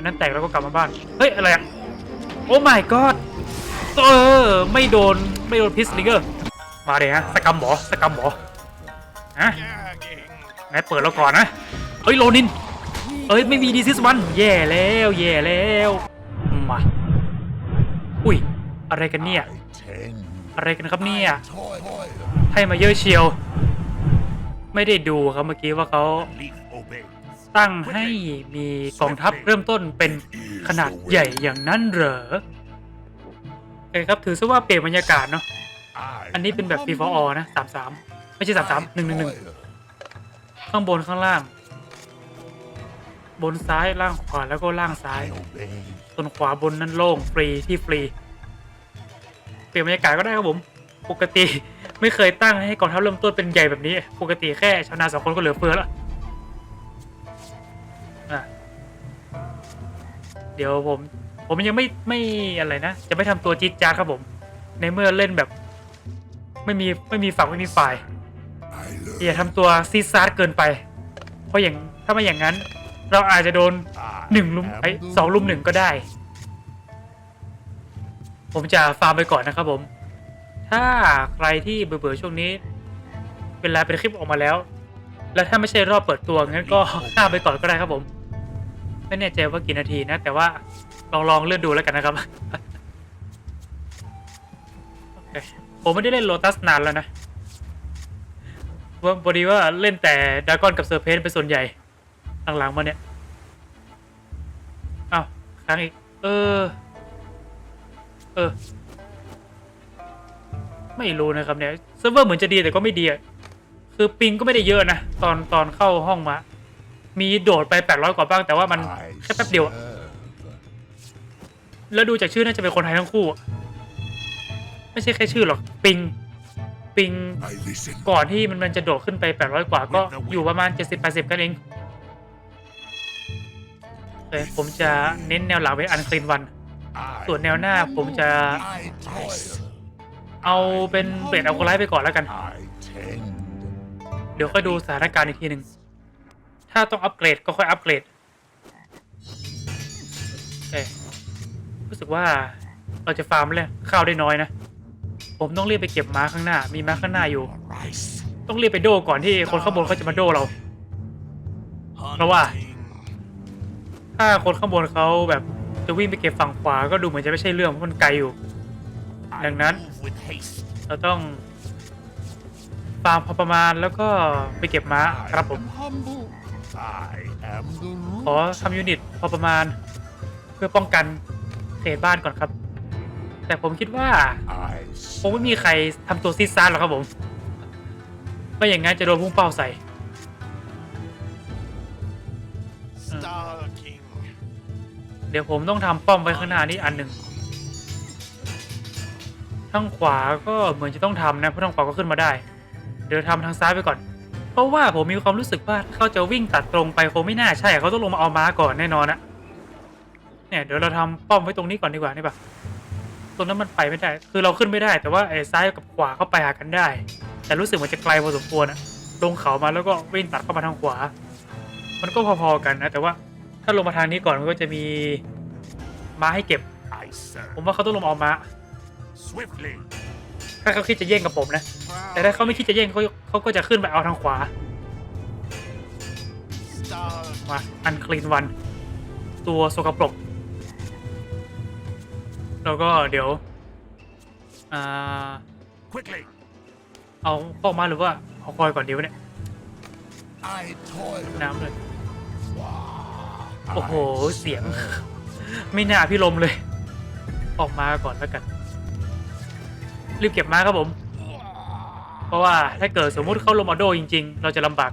อันนั้นแตกแล้วก็กลับมาบ้าน เฮ้ย อะไรอะโอ้ my god เออ ไม่โดน ไม่โดนพิสลิงเกอร์ มาเลยฮะ สกรรมหมอ สกรรมหมอฮะไหนเปิดแล้วก่อนนะ เฮ้ย โลนิน เอ้ย ไม่มีดีซิสวัน แย่แล้ว แย่แล้ว มา อุ้ย อะไรกันเนี่ย อะไรกันครับเนี่ย ให้มาเยอะเชียว ไม่ได้ดูครับเมื่อกี้ว่าเขา ตั้งให้มีกองทัพเริ่มต้นเป็นขนาดใหญ่อย่างนั้นเหรอโอเคครับถือซะว่าเปลี่ยนบรรยากาศเนาะอันนี้เป็นแบบ free for all นะสามสามไม่ใช่สามสามหนึ่งหนึ่งหนึ่งข้างบนข้างล่าง บนซ้ายล่างขวาแล้วก็ล่างซ้าย I obey. ส่วนขวาบนนั้นโล่งฟรีที่ฟรี เปลี่ยนบรรยากาศก็ได้ครับผม ปกติไม่เคยตั้งให้กองทัพเริ่มต้นเป็นใหญ่แบบนี้ ปกติแค่ชาวนาสองคนก็เหลือเฟือแล้ว เดี๋ยวผม ผมยังไม่ไม่อะไรนะ จะไม่ทำตัวจี๊ดจ๊าดครับผม ในเมื่อเล่นแบบ ไม่มีไม่มีฝั่งไม่มีฝ่าย I อย่า learn. ทำตัวซีดซาร์ดเกินไป เพราะอย่างถ้าไม่อย่างนั้น เราอาจจะโดนหนึ่งลุมไอ้ยสองลุมหนึ่งก็ได้ ผมจะฟาร์มไปก่อนนะครับผม ถ้าใครที่เบื่อๆช่วงนี้ เวลาเป็นคลิปออกมาแล้ว แล้วถ้าไม่ใช่รอบเปิดตัวงั้นก็ ข้ามไปก่อนก็ได้ครับผม ไม่แน่ใจว่ากี่นาทีนะ แต่ว่าลองลองเลื่อนดูแล้วกันนะครับโอเคผมไม่ได้เล่นโลตัสนานแล้วนะว่าพอดีว่าเล่นแต่ดากอนกับเซอร์เพนเป็นส่วนใหญ่หลังๆมาเนี่ยอ้าวค้างอีก เออ เออ ไม่รู้นะครับเนี่ยเซิร์ฟเวอร์เหมือนจะดีแต่ก็ไม่ดีอะคือปิงก็ไม่ได้เยอะนะ ตอนตอนเข้าห้องมา มีโดดไป 800 กว่าบ้าง แต่ว่ามัน I แค่แป๊บเดียวอะ serve. แล้วดูจากชื่อน่าจะเป็นคนไทยทั้งคู่อะไม่ใช่แค่ชื่อหรอก ปิง ปิง I listen. ก่อนที่มันมันจะโดดขึ้นไป 800 กว่าก็อยู่ประมาณ 70-80 กันเองโอเคผมจะเน้นแนวหลังเป็นอันคลีนวัน I ส่วนแนวหน้าผมจะ I toil. เอาเป็นเบรดเอาโคไลท์ไปก่อนแล้วกัน I tend. เดี๋ยวค่อยดูสถานการณ์อีกทีหนึ่ง ถ้าต้องอัปเกรดก็ค่อยอัปเกรดเอ้รู้สึกว่าเราจะฟาร์มเลยข้าวได้น้อยนะ ผมต้องรีบไปเก็บม้าข้างหน้า มีม้าข้างหน้าอยู่ ต้องรีบไปโดก่อนที่คนข้างบนเขาจะมาโดเรา เพราะว่า ถ้าคนข้างบนเขาแบบจะวิ่งไปเก็บฝั่งขวาก็ดูเหมือนจะไม่ใช่เรื่องเพราะมันไกลอยู่ ดังนั้น เราต้องฟาร์มพอประมาณแล้วก็ไปเก็บม้าครับผม ขอทำยูนิตพอประมาณ เพื่อป้องกันเขตบ้านก่อนครับ แต่ผมคิดว่าคงไม่มีใครทำตัวซีซ่านหรอกครับผมไม่อย่างนั้นจะโดนพุ่งเป้าใส่เดี๋ยวผมต้องทำป้อมไว้ข้างหน้านี้อันหนึ่งทางขวาก็เหมือนจะต้องทำนะเพราะทางขวาก็ขึ้นมาได้ เดี๋ยวทำทางซ้ายไปก่อน เพราะว่าผมมีความรู้สึกว่าเขาจะวิ่งตัดตรงไปคงไม่น่าใช่เขาต้องลงมาเอาม้าก่อนแน่นอนนะเนี่ยเดี๋ยวเราทำป้อมไว้ตรงนี้ก่อนดีกว่านี่ปะตรงนั้นมันไปไม่ได้ คือเราขึ้นไม่ได้ แต่ว่าไอ้ซ้ายกับขวาเข้าไปหากันได้ แต่รู้สึกมันจะไกลพอสมควรอะลงเขามาแล้วก็วิ่งตัดเข้ามาทางขวา มันก็พอๆกันนะ แต่ว่าถ้าลงมาทางนี้ก่อนมันก็จะมีม้าให้เก็บ I serve. ผมว่าเขาต้องลงมาเอาม้า Swiftly. ถ้าเขาคิดจะแย่งกับผมนะ แต่ถ้าเขาไม่คิดจะแย่งเขาเขาก็จะขึ้นไปเอาทางขวา Stalk. มา อันคลีนวัน ตัวสกปรก แล้วก็เดี๋ยว อ่า Quickly. เอาพอกมาหรือว่าเอาคอยก่อนดีวะเนี่ย I toil. น้ำเลย โอ้โห เสียง ไม่น่าพี่ลมเลย ออกมาก่อนแล้วกัน รีบเก็บมาครับผม เพราะว่าถ้าเกิดสมมุติเขาลงมาโดจริง ๆ เราจะลำบาก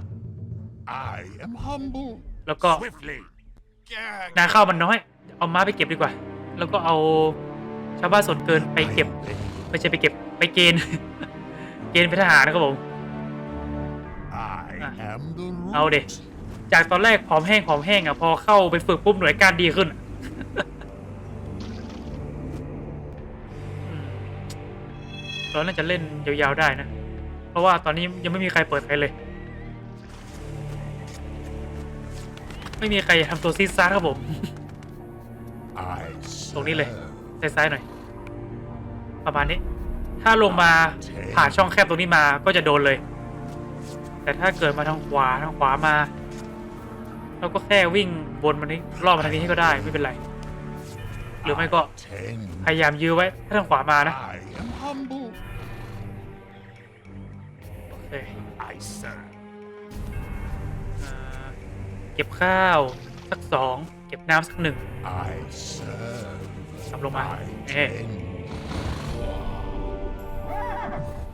I am humble. แล้วก็ Swiftly. นาข้าวมันน้อย เอาม้าไปเก็บดีกว่า แล้วก็เอาชาวบ้านส่วนเกินไปเก็บ ไม่ใช่ไปเก็บไปเกณฑ์ เกณฑ์เป็นทหารนะครับผม I am the root. เอาเด็จากตอนแรกผอมแห้งผอมแห้งอะพอเข้าไปฝึกปุ๊บหน่วยการดีขึ้นอื เราน่าจะเล่นยาวๆได้นะ เพราะว่าตอนนี้ยังไม่มีใครเปิดใครเลย ไม่มีใครทำตัวซีซ่าครับผม ตรงนี้เลย ซ้ายๆหน่อย ประมาณนี้ ถ้าลงมาผ่านช่องแคบตรงนี้มาก็จะโดนเลย แต่ถ้าเกิดมาทางขวาทางขวามาเราก็แค่วิ่งบนมันนี้รอบมาทางนี้ให้ก็ได้ไม่เป็นไร หรือไม่ก็พยายามยื้อไว้ถ้าทางขวามานะ เค I serve. อ่าเก็บข้าว สักสองเก็บน้ำสักหนึ่ง I serve. กลับลงมา I เอ๊ะ tend.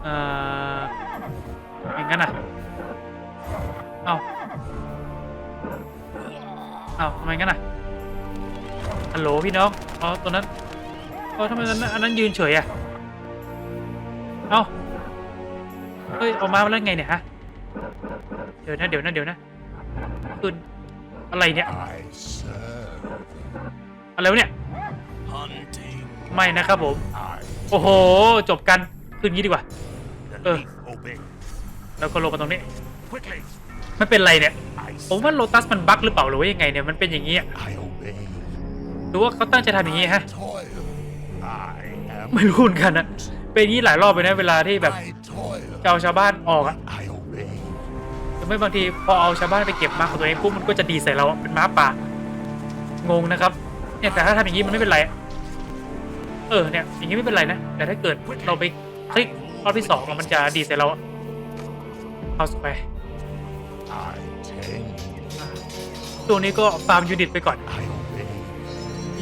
เอ่ออย่างนั้นอะ เอ้าเอ้าทำไมงั้นอะ ฮัลโหลพี่น้อง อ๋อตัวนั้น อ๋อทำไมอันนั้นอันนั้นยืนเฉยอะ เอ้า เฮ้ยออกมาแล้วไงเนี่ยฮะ เดี๋ยวนะเดี๋ยวนะเดี๋ยวนะคืนอะไรเนี่ย I serve. อะไรวะเนี่ย Hunting. ไม่นะครับผม I โอ้โห จบกันคืนงี้ดีกว่า the Uh. leaf obey. แล้วก็ลงมาตรงนี้ Quickly. ไม่เป็นไรเนี่ย I ผมว่าโลตัสมันบั๊กหรือเปล่าหรือว่ายังไงเนี่ย มันเป็นอย่างนี้อะ I obey. หรือว่าเขาตั้งใจทำอย่างนี้ฮะ Toil. I am. ไม่รู้เหมือนกันนะเป็นอย่างนี้หลายรอบไปนะ เวลาที่แบบ I toil. จะเอาชาวบ้านออกอะ I obey. หรือไม่บางทีพอเอาชาวบ้านไปเก็บม้าของตัวเองปุ๊บมันก็จะดีใส่เราอะเป็นม้าป่างงนะครับ เนี่ยแต่ถ้าทำอย่างนี้มันไม่เป็นไรอะเออเนี่ยอย่างนี้ไม่เป็นไรนะ แต่ถ้าเกิดเราไปคลิกรอบที่สองอะมันจะดีใส่เราอะเอาสไป I tend. ตัวนี้ก็ฟาร์มยูนิตไปก่อน I obey.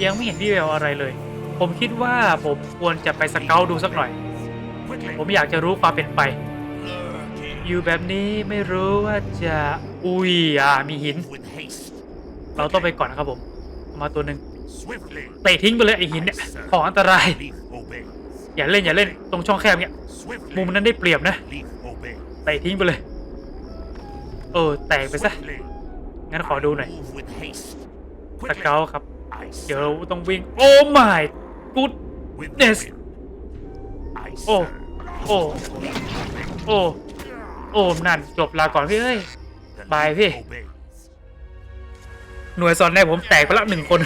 ยังไม่เห็นวี่แววอะไรเลย ผมคิดว่าผมควรจะไปสเกลดูสักหน่อย Quickly. ผมอยากจะรู้ความเป็นไป Lurking. อยู่แบบนี้ไม่รู้ว่าจะอุ้ยอะมีหิน With haste. เราต้องไปก่อนนะครับผมเอามาตัวหนึ่ง Swiftly. เตะทิ้งไปเลยไอหินเนี่ยของอันตราย Leaf obey. อย่าเล่นอย่าเล่นตรงช่องแคบเนี่ย Swiftly. มุมนั้นได้เปรียบนะ Leaf obey. เตะทิ้งไปเลย เออแตกไปซะ Swiftly. งั้นขอดูหน่อย Move with haste. ส Quickly. เกลครับ I เดี๋ยว serve เราต้องวิ่งโอ้ my good with Yes. the wind. I โอ้ serve. โอ้โอ้ โอ้นั่นจบลาก่อนพี่เอ้ย The Bye, leaf พี่ obeys. หน่วยสอนแรกผมแตกไปละหนึ่งคน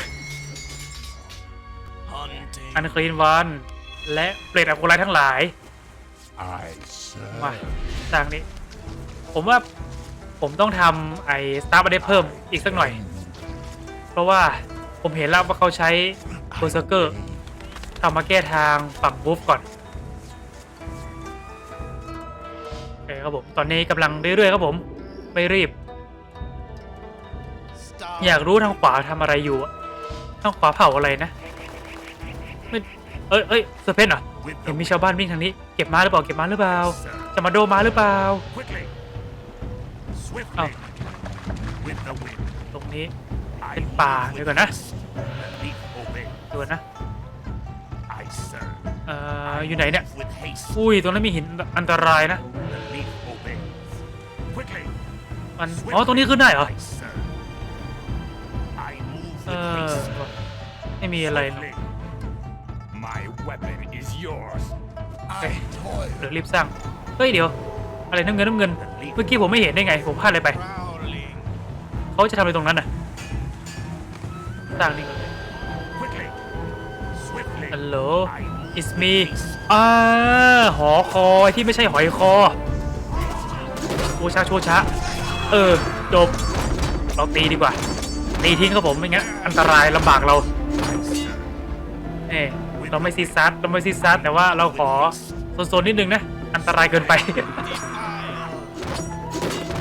Hunting. อันคลีนวัน และเปรตอัคโคไลทั้งหลาย I serve. มาทางนี้ ผมว่าผมต้องทำไอ้สตาร์บัได้เพิ่มอีกสักหน่อย เพราะว่าผมเห็นแล้วว่าเขาใช้เบอร์เซอร์เกอร์ทำมาแก้ทางฝั่งบูฟก่อน คครับผม ตอนนี้กำลังเรื่อยๆครับผม ไม่รีบ Stop. อยากรู้ทางขวาทำอะไรอยู่อะทางขวาเผาอะไรนะไม่เอ้ยเอ้ยเซอร์เพนเหรอ With เห็ the นมีชาวบ้านวิ่งทางนี้ เก็บม้าหรือเปล่า เก็บม้าหรือเปล่า serve. จะมาโดม้าหรือเปล่า Quickly. Swiftly. Oh. With the wind. ตรงนี้ I เป็นป่า move เดี๋ยว with ก่อนนะ haste. The leaf obeys. ดูนะ I serve. เอ่ออยู่ไหนเนี่ย Move With haste. อุ้ย ตรงนั้นมีหินอันตรายนะ มันอ๋อตรงนี้ขึ้นได้เหรอ I serve. I move เอ with อ haste. ไม่มีอะไรเนอะ Swiftly. My weapon is yours. Okay. I toil เดี๋ยวรีบสร้างเฮ้ยเดี๋ยว อะไรน้ำเงินน้ำเงิน เมื่อกี้ผมไม่เห็นได้ไง ผมพลาดอะไรไป prowling. เขาจะทำอะไรตรงนั้นน่ะสร้างนี่ก่อนเลย Quickly. Swiftly. ฮัลโหล I move it's with me haste. อ่าหอคอยที่ไม่ใช่หอยคอโอชาโชชะ เออจบเราตีดีกว่า ตีทิ้งครับผมไม่งั้นอันตรายลำบากเราเน่เราไม่ซีซัดเราไม่ซีซัดแต่ว่าเราขอโซนๆนิดนึงนะ อันตรายเกินไป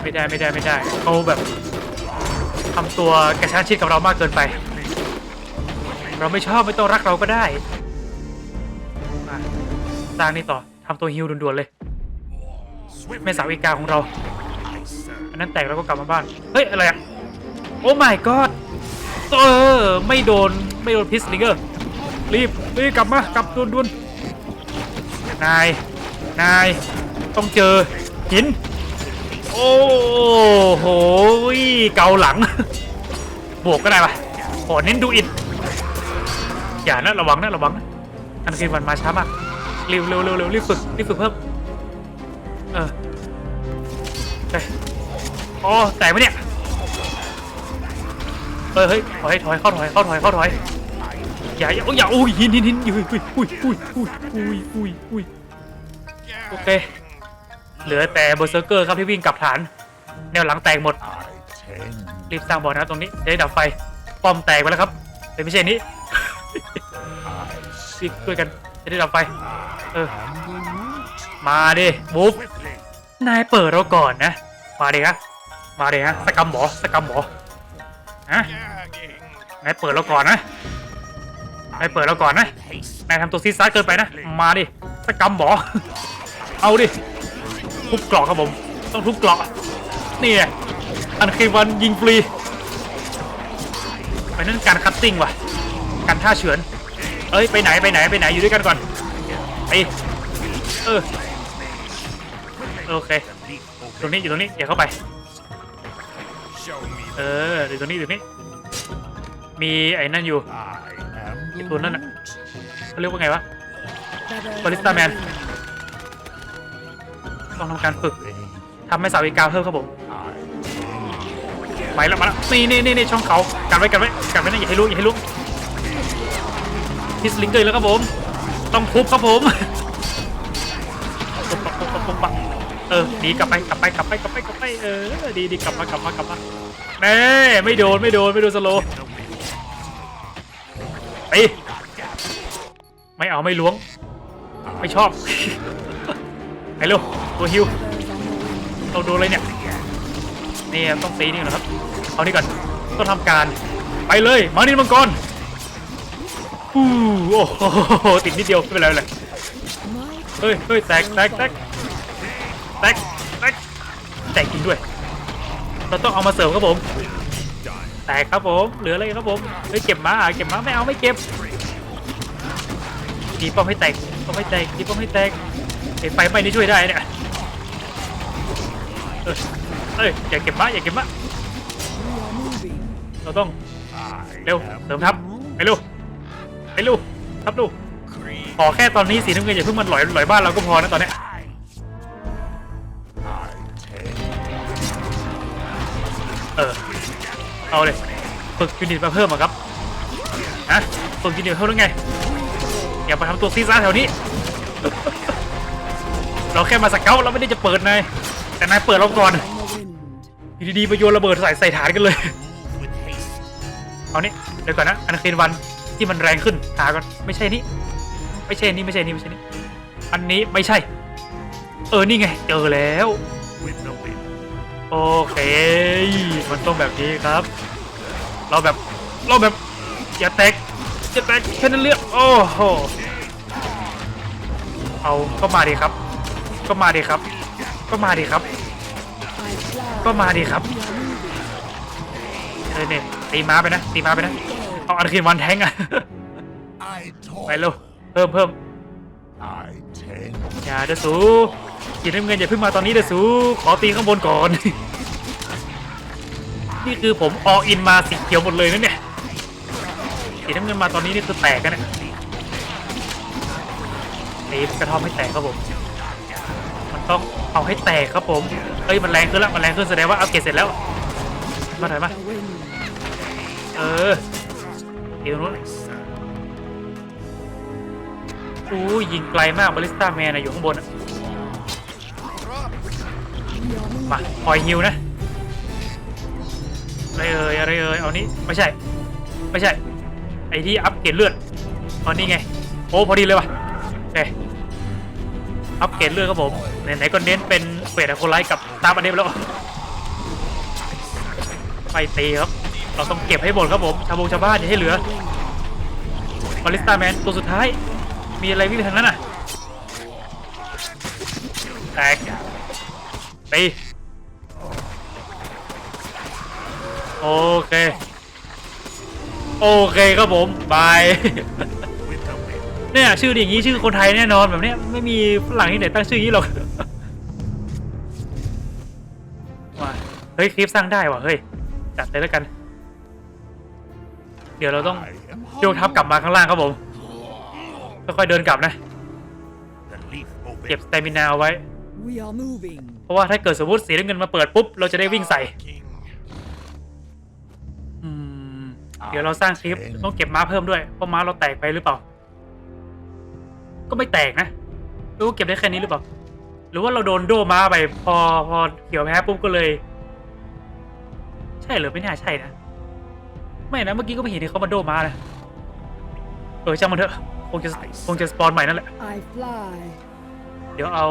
ไม่ได้ไม่ได้ไม่ได้เขาแบบทำตัวกระชั้นชิดกับเรามากเกินไป เราไม่ชอบไม่ต้องรักเราก็ได้สร้างนี่ต่อทำตัวฮิวด่วนๆเลยแม่สาวอีกาของเรา อันนั้นแตกแล้วก็กลับมาบ้าน เฮ้ย อะไรอะโอ้ my god เออ ไม่โดน ไม่โดนพิสลิงเกอร์ รีบ รีบกลับมา กลับด่วนๆนนาย นาย ต้องเจอ หิน โอ้โห เกาหลัง บวกก็ได้ปะขอเน้นดูอิดอย่านะ ระวังนะ ระวังนะ อันคือวันมาช้ามาก เร็วเร็วเร็วเร็วรีบฝึก รีบฝึกเพิ่ม เออเฮ้ย โอ้แตกไหมเนี่ยเฮ้ยเฮ้ยถอยถอยเข้าถอยเข้าถอยเข้าถอยอย่าอย่าอย่าอุ้ยหินหินหินอุ้ยอุ้ยอุ้ยอุ้ยอุ้ยอุ้ยอุ้ยโอเคเหลือแต่เบอร์เซอร์เกอร์ครับที่วิ่งกลับฐาน แนวหลังแตกหมดรีบสร้างบ่อนะตรงนี้ได้ดับไฟป้อมแตกไปแล้วครับแต่ไม่ใช่นี้รีบช่วยกันจะได้ดับไฟเออมาดิบูฟ swiftly. นายเปิดเราก่อนนะมาดิฮะ มาเดิฮะสกรรมหมอสกรรมหมอฮะนายเปิดเราก่อนนะนายเปิดเราก่อนนะนายทำตัวซีซัดเกินไปนะ มาดิสกรรมหมอ เอาดิทุบเกราะครับผม ต้องทุบเกราะนี่ไงอันคีวันยิงฟรีไปนั่นการคัตติ้งว่ะการท่าเฉือน เอ้ยไปไหนไปไหนไปไหนอยู่ด้วยกันก่อนไปเออโอเคตรงนี้อยู่ตรงนี้เดี๋ยวเข้าไป เอออยู่ตรงนี้อยู่ตรงนี้ มีไอ้นั่นอยู่ I am the ตัวนั่นน่ะเขาเรียกว่าไงวะ Shadows Ballista Man. ต้องทำการฝึกทำให้สาวิกาเพิ่มครับผม I ไปแล้วมาแล้วนี่นี่นี่นี่ช่องเขากันไว้กันไว้กันไว้นะอย่าให้รู้อย่าให้รู้พิสลิงเกอร์แล้วครับผม ต้องทุบครับผมปุ๊บปั๊บปุ๊บปั๊บปุ๊บปั๊บเออดีกลับไปกลับไปกลับไปกลับไปกลับไปเออดีดีกลับมากลับมากลับมา แน่ไม่โดนไม่โดนไม่โดนสโลว์ไปไม่เอาไม่ล้วง ไม่ชอบไปเร็วตัวฮิวเราโดนเลยเนี่ยนี่ต้องตีนี่ก่อนะครับเอานี่ก่อนต้องทำการไปเลยมานี่มังกรอู้โอ้โหติดนิดเดียวไม่เป็นไรเป็นไร My เฮ้ยเฮ้ยแตกแตกแตกแตกแตกแตกจริงด้วย เราต้องเอามาเสริมครับผม แตกครับผม เหลืออะไรครับผมเฮ้ยเก็บมาอะเก็บมาไม่เอาไม่เก็บดีป้อมให้แตกป้อมให้แตกดีป้อมให้แตกไอ้ไฟไหม้นี่ช่วยได้เนี่ยเอ้ยอย่าเก็บมาอย่าเก็บมาเราต้องเร็วเสริมทัพไปเร็วไปเร็วทัพดู green. ขอแค่ตอนนี้สีน้ำเงินอย่าเพิ่งมันหลอยหลอยบ้านเราก็พอนะตอนเนี้ย เออ เอาเลยฝึกยูนิตมาเพิ่มอะครับ ฮะฝึกยูนิตเพิ่มแล้วไง อย่ามาทำตัวซีซ่าแถวนี้ เราแค่มาสเกลเราไม่ได้จะเปิดนาย แต่นายเปิดเราก่อนอยู่ดีๆไปโยนระเบิดใส่ใส่ฐานกันเลย เอานี่เดี๋ยวก่อนนะอันเคนวันที่มันแรงขึ้นหาก่อนไม่ใช่นี่ไม่ใช่นี่ไม่ใช่นี่ไม่ใช่นี่อันนี้ไม่ใช่ เออนี่ไง เจอแล้ว โอเค มันต้องแบบนี้ครับ เราแบบ เราแบบ อย่าแตกอย่าแตกแค่นั้นเลือกโอ้โห เอาก็มาดีครับ ก็มาดีครับ ก็มาดีครับ I fly. ก็มาดีครับ We are moving. เออเนี่ยตีม้าไปนะ ตีม้าไปนะ เอาอันคืนวันแทงอะ I ไป toil. เร็วเพิ่มเพิ่ม I tend อย่าเดสู สีน้ำเงินอย่าเพิ่งมาตอนนี้เดสูขอตีข้างบนก่อน นี่คือผมอออินมาสีเขียวหมดเลยนะเนี่ยสีน้ำเงินมาตอนนี้นี่คือแตกกันนี่ยตีกระท่อมให้แตกครับผม มันต้องเอาให้แตกครับผม เอ้ยมันแรงขึ้นแล้วมันแรงขึ้นแสดงว่าอัปเกรดเสร็จแล้ว มาถอยมา เออตีตรงนู้นอู้ยิงไกลมากบาลิสต้าแมนอะอยู่ข้างบนอะ มาคอยฮิวนะอะไรเอ่ยอะไรเอ่ยเอานี้ไม่ใช่ ไม่ใช่ ไอ้ที่อัพเกรดเลือดเอานี่ไง โอ้พอดีเลยว่ะโอเคอัพเกรดเลือดครับผมไหนๆก็เน้นเป็นเฟดอะโคไลท์กับตามอันนี้ไปแล้วไปตีครับ เราต้องเก็บให้หมดครับผมชาวบงชาวบ้านอย่าให้เหลือบาลิสตาแมนตัวสุดท้าย มีอะไรวิ่งไปทางนั้นอะแตก ตีโอเค โอเคครับผมบาย with the wind. เนี่ยชื่ออย่างนี้ชื่อคนไทยแน่นอนแบบเนี้ยไม่มีฝรั่งที่ไหนตั้งชื่ออย่างนี้หรอกว่าเฮ้ยคลิปสร้างได้ว่ะเฮ้ยจัดเลยแล้วกัน เดี๋ยวเราต้อง I am โยกทับกลับมาข้างล่างครับผมค่อยๆเดินกลับนะ the leaf open. เก็บสเตมินาเอาไว้ We are moving. เพราะว่าถ้าเกิดสมมติสีน้ำเงินมาเปิดปุ๊บเราจะได้วิ่งใส่ King. อืมสีดี๋ยวเราสร้างคลิปต้องเก็บม้าเพิ่มด้วยเพราะม้าเราแตกไปหรือเปล่า ก็ไม่แตกนะหรู้เก็บได้แค่นี้หรือเปล่า หรือว่าเราโดนโดม้าไปพอพอเขียวแพ้ปุ๊บก็เลย ใช่เหรือไม่น่าใช่นะไม่นะเมื่อกี้ก็ไม่เห็นที่เขามาโดม้านะเออช่างมันเถอะคงจะคงจะสปอนใหม่นั่นแหละ I fly. เดี๋ยวเอา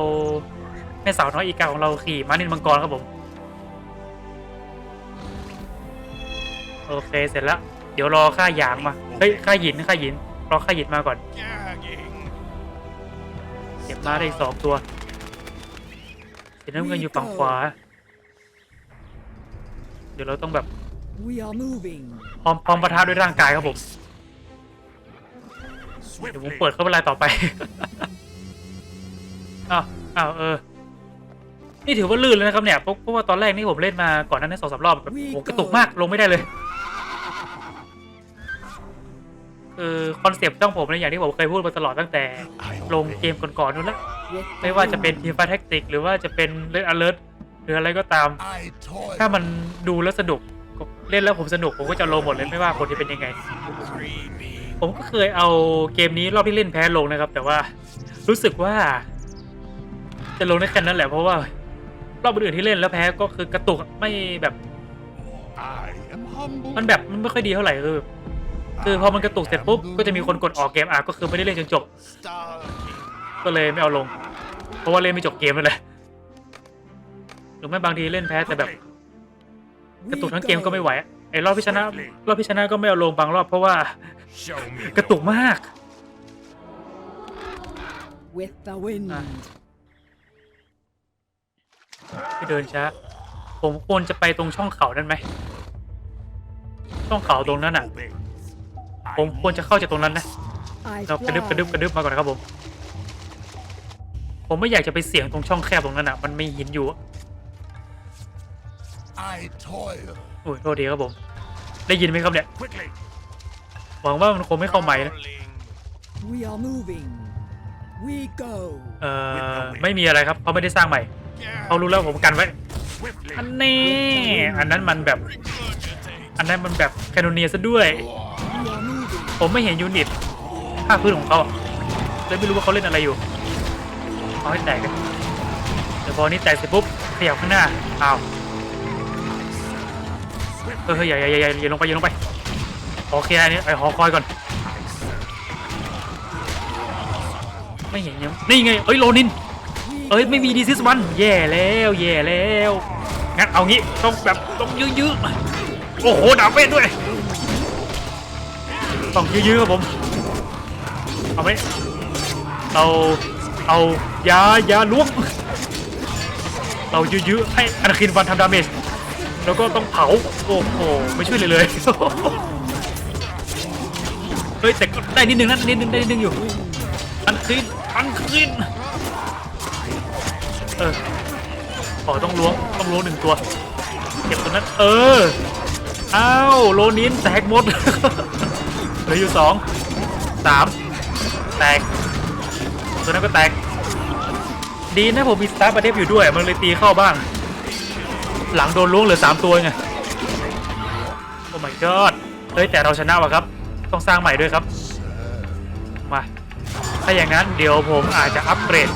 แม่สาวน้อยอีกาของเราขี่ม้านินมังกรครับผม โอเคเสร็จแล้ว เดี๋ยวรอค่าหยางมา เฮ้ยค่าหยินค่าหยินรอค่าหยินมาก่อน เก็บม้าได้สองตัวสีน้ำเงินอยู่ฝั่งขวา เดี๋ยวเราต้องแบบพร้อมพร้อมประทะด้วยร่างกายครับผมเดี๋ยวผมเปิดเข้าไปลายต่อไป อ้าว อ้าว เออ นี่ถือว่าลื่นเลยนะครับเนี่ยเพราะเพราะว่าตอนแรกนี่ผมเล่นมาก่อนหนั้นในสองสามรอบแบบโอ้โหกระตุกมากลงไม่ได้เลยคือคอนเซปต์ช่องผมเนี่ยอย่างที่ผมเคยพูดมาตลอดตั้งแต่ I ลง obey. เกมก่อนๆนู้นแล้ว With ไม่ว่าจะเป็นทีมฟาแท็กติก หรือว่าจะเป็นเลดอเลิร์หรืออะไรก็ตาม I toil. ถ้ามันดูแล้วสนุกเล่นแล้วผมสนุกผมก็จะลงหมดเลยไม่ว่าผลจะเป็นยังไง Creepy. ผมก็เคยเอาเกมนี้รอบที่เล่นแพ้ลงนะครับ แต่ว่ารู้สึกว่า จะลงได้แค่นั้นแหละเพราะว่า รอบอื่นๆที่เล่นแล้วแพ้ก็คือกระตุกไม่แบบ I am humble. มันแบบมันไม่ค่อยดีเท่าไหร่คือคือพอมันกระตุกเสร็จปุ๊บก็จะมีคนกดออกเกมอะก็คือไม่ได้เล่นจนจบ Starving. ก็เลยไม่เอาลง เพราะว่าเล่นไม่จบเกมนั่นแหละหรือไม่บางทีเล่นแพ้แต่แบบ กระตุกทั้งเกมก็ไม่ไหวอะไอ้รอบที่ชนะรอบที่ชนะก็ไม่เอาลงบางรอบเพราะว่า Show me. กระตุกมาก with the wind. อะที่เดินช้า ผมควรจะไปตรงช่องเขานั่นไหม ช่องเขาตรงนั้นอะ Obeys. ผมควรจะเข้าจากตรงนั้นนะ I เรากระดึบกระดึบกระ fly. ดึบมาก่อนนะครับผม ผมไม่อยากจะไปเสี่ยงตรงช่องแคบตรงนั้นอะ มันมีหินอยู่อะ I toil. โอ้ยโทษทีครับผม ได้ยินไหมครับเนี่ย Quickly. หวังว่ามันคงไม่เข้าใหม่นะ Crawling. We are moving. We go. เอ่อไม่มีอะไรครับเขาไม่ได้สร้างใหม่ เขารู้แล้วผมกันไว้อันนี้ อันนั้นมันแบบ อันนั้นมันแบบแคโนเนียซะด้วย ผมไม่เห็นยูนิตภาคพื้นของเขาเลยไม่รู้ว่าเขาเล่นอะไรอยู่เอาให้แตกเลยเดี๋ยวพอนี้แตกเสร็จปุ๊บขยับข้างหน้าอ้าวเออเฮ้ยอย่าอย่าอย่าอย่าอย่ลงไปอย่าลงไปขอเคลียร์อันนี้ไอหอคอยก่อน ไม่เห็นยังนี่ไงเอ้ยโลนิน อ้ยไม่มีดีซิสวันแย่แล้วแย่แล้วงั้นเอางี้ต้องแบบต้องยื้อๆโอ้โหดาเวทด้วยต้องยื้อๆครับผมเอาไหมเราเอายายาล้วงเรายื้อๆให้อนาคินวันทำดาเมจแล้วก็ต้องเผาโอ้โหไม่ช่วยเลยเลยเฮ้ยแต่ก็ได้นิดนึงนะนิดนึงได้นิดนึงอยู่อันคินอันคิน เออขอต้องล้วงต้องล้วงหนึ่งตัว เก็บตัวนั้น เออ อ้าวโลนินแตกหมด เหลืออยู่สองสามแตก ตัวนั้นก็แตก ดีนะผมมีสตาร์ประเทศอยู่ด้วย มันเลยตีเข้าบ้าง หลังโดนล้วงเหลือสามตัวไง โอ้ my god เฮ้ยแต่เราชนะว่ะครับ ต้องสร้างใหม่ด้วยครับ มา ถ้าอย่างนั้นเดี๋ยวผมอาจจะอัปเกรด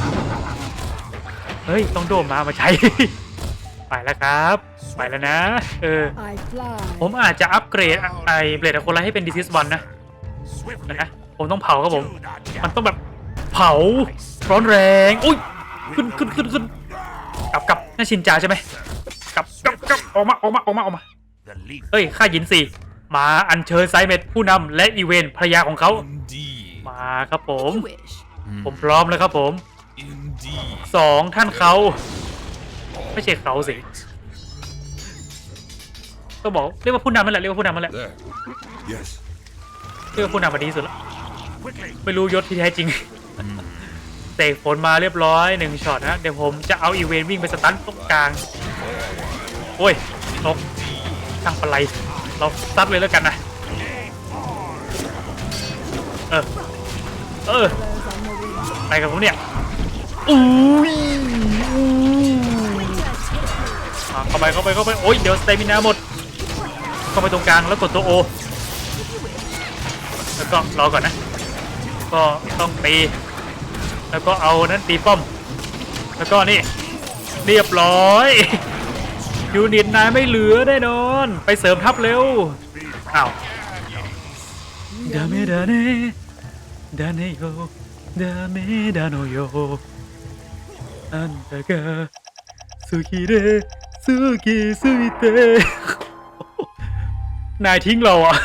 เฮ้ย ต้องโดมมามาใช้ ไปแล้วครับ ไปแล้วนะ เออ I fly. ผมอาจจะอัปเกรดไอเบลดอะโคนไลให้เป็นดิซิสวันนะ Swiftly. นะ ผมต้องเผาครับผม Do not มัน doubt. ต้องแบบเผาร้อนแรงอุ้ยขึ้นขึ้นขึ้นขึ้นกลับกลับน่าชินจาใช่ไหมกลับกลับกลับออกมาออกมาออกมาออกมา The leaf. เฮ้ยข้าหยินสี่มาอัญเชิญไซเมดผู้นำและอีเวนภรรยาของเขา Indeed. มาครับผม Wish. ผมพร้อมแล้วครับผม Indeed. สองท่านเขา ไม่ใช่เขาสิก็บอกเรียกว่าผู้นำนั่นแหละเรียกว่าผู้นำนั่นแหละ There. Yes. เรียกว่าผู้นำมาดีที่สุดแล้ว Quickly. ไม่รู้ยศที่แท้จริงเสกฝนมาเรียบร้อยหนึ่งช็อตนะเดี๋ยวผมจะเอาอีเวนต์วิ่งไปสตันตรงกลาง โอ้ยนกช่างปลาไหลเราซัดเลยแล้วกันนะ เออ เออ Colors on the wind. ไปกับผมเนี่ย อุ้ยเข้าไปเข้าไปเข้าไปโอ้ยเดี๋ยวสเตมินาหมด เข้าไปตรงกลางแล้วกดตัวโอ แล้วก็รอก่อนนะ ก็ต้องตี แล้วก็เอานั้นตีป้อม แล้วก็นี่เรียบร้อยยูนิตนายไม่เหลือแน่นอน ไปเสริมทัพเร็ว อ้าวดาเมดาเนดาเนโยดาเมดาโนโย อันตากาสุกิเรสุกิสุมิเตนายทิ้งเราอะ